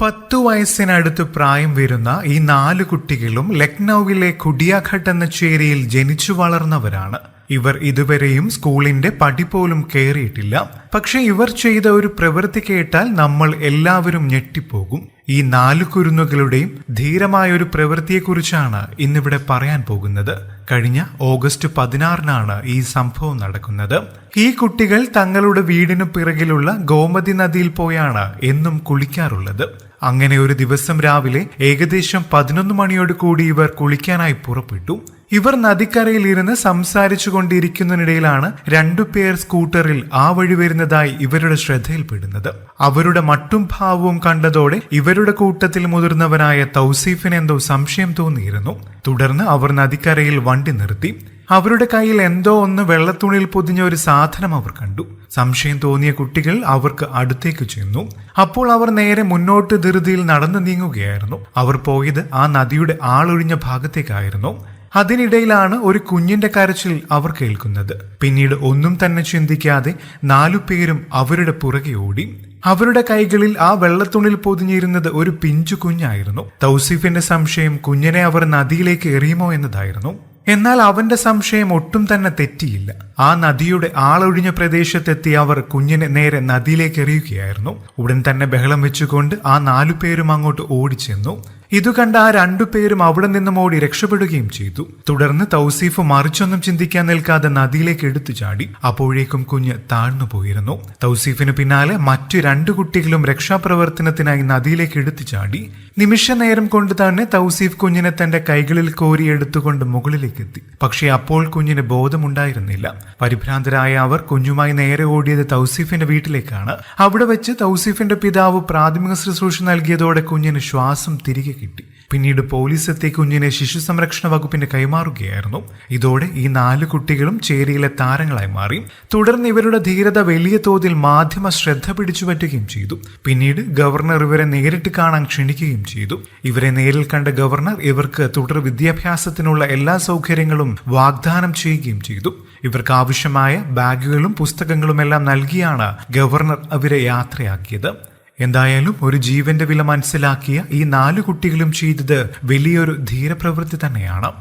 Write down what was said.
പത്തു വയസ്സിനടുത്ത് പ്രായം വരുന്ന ഈ നാല് കുട്ടികളും ലക്നൌവിലെ കുടിയാഘട്ട് എന്ന ചേരിയിൽ ജനിച്ചു വളർന്നവരാണ്. ഇവർ ഇതുവരെയും സ്കൂളിന്റെ പടി പോലും കയറിയിട്ടില്ല. പക്ഷെ ഇവർ ചെയ്ത ഒരു പ്രവൃത്തി കേട്ടാൽ നമ്മൾ എല്ലാവരും ഞെട്ടിപ്പോകും. ഈ നാല് കുരുന്നുകളുടെയും ധീരമായ ഒരു പ്രവൃത്തിയെക്കുറിച്ചാണ് ഇന്നിവിടെ പറയാൻ പോകുന്നത്. കഴിഞ്ഞ ഓഗസ്റ്റ് പതിനാറിനാണ് ഈ സംഭവം നടക്കുന്നത്. ഈ കുട്ടികൾ തങ്ങളുടെ വീടിനു പിറകിലുള്ള ഗോമതി നദിയിൽ പോയാണ് എന്നും കുളിക്കാറുള്ളത്. അങ്ങനെ ഒരു ദിവസം രാവിലെ ഏകദേശം പതിനൊന്ന് മണിയോട് കൂടി ഇവർ കുളിക്കാനായി പുറപ്പെട്ടു. ഇവർ നദിക്കരയിൽ ഇരുന്ന് സംസാരിച്ചു കൊണ്ടിരിക്കുന്നതിനിടയിലാണ് രണ്ടു പേർ സ്കൂട്ടറിൽ ആ വഴി വരുന്നതായി ഇവരുടെ ശ്രദ്ധയിൽപ്പെടുന്നത്. അവരുടെ മട്ടും ഭാവവും കണ്ടതോടെ ഇവരുടെ കൂട്ടത്തിൽ മുതിർന്നവനായ തൗസീഫിനെന്തോ സംശയം തോന്നിയിരുന്നു. തുടർന്ന് അവർ നദിക്കരയിൽ വണ്ടി നിർത്തി. അവരുടെ കയ്യിൽ എന്തോ ഒന്ന് വെള്ളത്തുണിയിൽ പൊതിഞ്ഞ ഒരു സാധനം അവർ കണ്ടു. സംശയം തോന്നിയ കുട്ടികൾ അവർക്ക് അടുത്തേക്ക് ചെന്നു. അപ്പോൾ അവർ നേരെ മുന്നോട്ട് ധൃതിയിൽ നടന്നു നീങ്ങുകയായിരുന്നു. അവർ പോയത് ആ നദിയുടെ ആളൊഴിഞ്ഞ ഭാഗത്തേക്കായിരുന്നു. അതിനിടയിലാണ് ഒരു കുഞ്ഞിന്റെ കരച്ചിൽ അവർ കേൾക്കുന്നത്. പിന്നീട് ഒന്നും തന്നെ ചിന്തിക്കാതെ നാലു പേരും അവരുടെ പുറകെ ഓടി. അവരുടെ കൈകളിൽ ആ വെള്ളത്തുണിൽ പൊതിഞ്ഞിരുന്നത് ഒരു പിഞ്ചു കുഞ്ഞായിരുന്നു. തൗസീഫിന്റെ സംശയം കുഞ്ഞിനെ അവർ നദിയിലേക്ക് എറിയുമോ എന്നതായിരുന്നു. എന്നാൽ അവന്റെ സംശയം ഒട്ടും തന്നെ തെറ്റിയില്ല. ആ നദിയുടെ ആളൊഴിഞ്ഞ പ്രദേശത്തെത്തി അവർ കുഞ്ഞിനെ നേരെ നദിയിലേക്ക് എറിയുകയായിരുന്നു. ഉടൻ തന്നെ ബഹളം വെച്ചുകൊണ്ട് ആ നാലു പേരും അങ്ങോട്ട് ഓടിച്ചെന്നു. ഇതു കണ്ട ആ രണ്ടു പേരും അവിടെ നിന്നും ഓടി രക്ഷപ്പെടുകയും ചെയ്തു. തുടർന്ന് തൗസീഫ് മറിച്ചൊന്നും ചിന്തിക്കാൻ നിൽക്കാതെ നദിയിലേക്ക് എടുത്തു ചാടി. അപ്പോഴേക്കും കുഞ്ഞ് താഴ്ന്നു പോയിരുന്നു. തൗസീഫിന് പിന്നാലെ മറ്റു രണ്ടു കുട്ടികളും രക്ഷാപ്രവർത്തനത്തിനായി നദിയിലേക്ക് എടുത്തു ചാടി. നിമിഷ നേരം കൊണ്ട് തന്നെ തൗസീഫ് കുഞ്ഞിനെ തന്റെ കൈകളിൽ കോരി എടുത്തുകൊണ്ട് മുകളിലേക്ക് എത്തി പക്ഷേ അപ്പോൾ കുഞ്ഞിന് ബോധമുണ്ടായിരുന്നില്ല. പരിഭ്രാന്തരായ അവർ കുഞ്ഞുമായി നേരെ ഓടിയത് തൗസീഫിന്റെ വീട്ടിലേക്കാണ്. അവിടെ വെച്ച് തൗസീഫിന്റെ പിതാവ് പ്രാഥമിക ശുശ്രൂഷ നൽകിയതോടെ കുഞ്ഞിന് ശ്വാസം തിരികെ കിട്ടി. പിന്നീട് പോലീസ് എത്തി കുഞ്ഞിനെ ശിശു സംരക്ഷണ വകുപ്പിന് കൈമാറുകയായിരുന്നു. ഇതോടെ ഈ നാല് കുട്ടികളും ചേരിയിലെ താരങ്ങളായി മാറി. തുടർന്ന് ഇവരുടെ ധീരത വലിയ തോതിൽ മാധ്യമ ശ്രദ്ധ പിടിച്ചുപറ്റുകയും ചെയ്തു. പിന്നീട് ഗവർണർ ഇവരെ നേരിട്ട് കാണാൻ ക്ഷണിക്കുകയും ചെയ്തു. ഇവരെ നേരിൽ കണ്ട ഗവർണർ ഇവർക്ക് തുടർ വിദ്യാഭ്യാസത്തിനുള്ള എല്ലാ സൗകര്യങ്ങളും വാഗ്ദാനം ചെയ്യുകയും ചെയ്തു. ഇവർക്ക് ആവശ്യമായ ബാഗുകളും പുസ്തകങ്ങളും എല്ലാം നൽകിയാണ് ഗവർണർ അവരെ യാത്രയാക്കിയത്. എന്തായാലും ഒരു ജീവന്റെ വില മനസ്സിലാക്കിയ ഈ നാലു കുട്ടികളും ചെയ്തത് വലിയൊരു ധീരപ്രവൃത്തി തന്നെയാണ്.